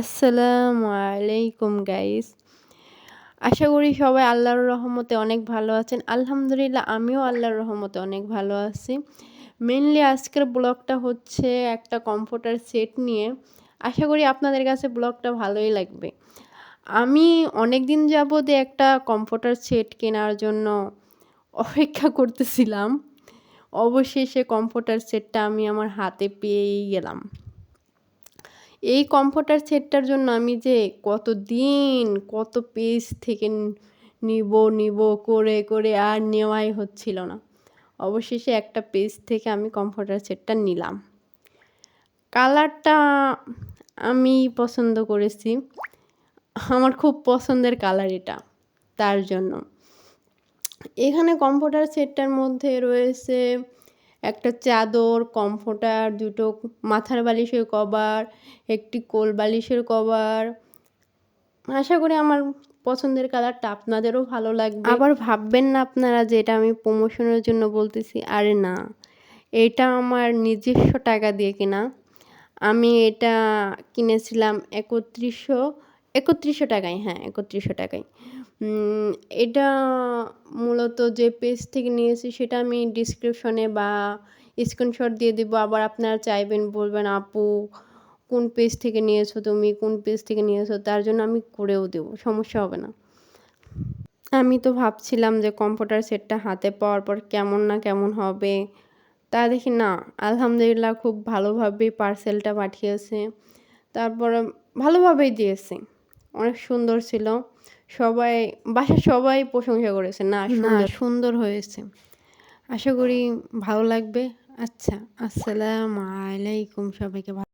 আসসালামু আলাইকুম গাইস আশা করি সবাই আল্লাহর রহমতে অনেক ভালো আছেন। আলহামদুলিল্লাহ, আমিও আল্লাহর রহমতে অনেক ভালো আছি। মেনলি আজকের ব্লগটা হচ্ছে একটা কম্পিউটার সেট নিয়ে। আশা করি আপনাদের কাছে ব্লগটা ভালোই লাগবে। আমি অনেক দিন যাবৎ একটা কম্পিউটার সেট কেনার জন্য অপেক্ষা করতেছিলাম। অবশেষে কম্পিউটার সেটটা আমি আমার হাতে পেয়েই গেলাম। এই কম্ফোর্টার সেটটার জন্য আমি যে কত দিন, কত পেজ থেকে নিব নিব, করে করে আর নেওয়াই হচ্ছিল না। অবশেষে একটা পেজ থেকে আমি কম্ফোর্টার সেটটা নিলাম। কালারটা আমি পছন্দ করেছি। আমার খুব পছন্দের কালার এটা, তার জন্য। এখানে কম্ফোর্টার সেটটার মধ্যে রয়েছে একটা চাদর, কমফোর্টার, দুটো মাথার বালিশের কভার, একটি কোল বালিশের কভার। আশা করি আমার পছন্দের কালারটা আপনাদেরও ভালো লাগবে। আবার ভাববেন না আপনারা যে এটা আমি প্রমোশনের জন্য বলতেছি। আরে না, এটা আমার নিজস্ব টাকা দিয়ে কেনা। আমি এটা কিনেছিলাম একত্রিশশো একত্রিশশো টাকায় হ্যাঁ একত্রিশশো টাকায়। এটা মূলত যে পেজ থেকে নিয়েছি সেটা আমি ডিসক্রিপশনে বা স্ক্রিনশট দিয়ে দেবো। আবার আপনারা চাইবেন, বলবেন, আপু, কোন পেজ থেকে নিয়েছো তুমি? কোন পেজ থেকে নিয়েছো? তার জন্য আমি করেও দেবো, সমস্যা হবে না। আমি তো ভাবছিলাম যে কম্পিউটার সেটটা হাতে পাওয়ার পর কেমন না কেমন হবে। তা দেখি না, আলহামদুলিল্লাহ খুব ভালোভাবেই পার্সেলটা পাঠিয়েছে। তারপরে ভালোভাবেই দিয়েছে। অনেক সুন্দর ছিল। সবাই বাসার সবাই প্রশংসা করেছে। না না সুন্দর। হয়েছে। আশা করি ভালো লাগবে। আচ্ছা আসসালামু আলাইকুম সবাইকে।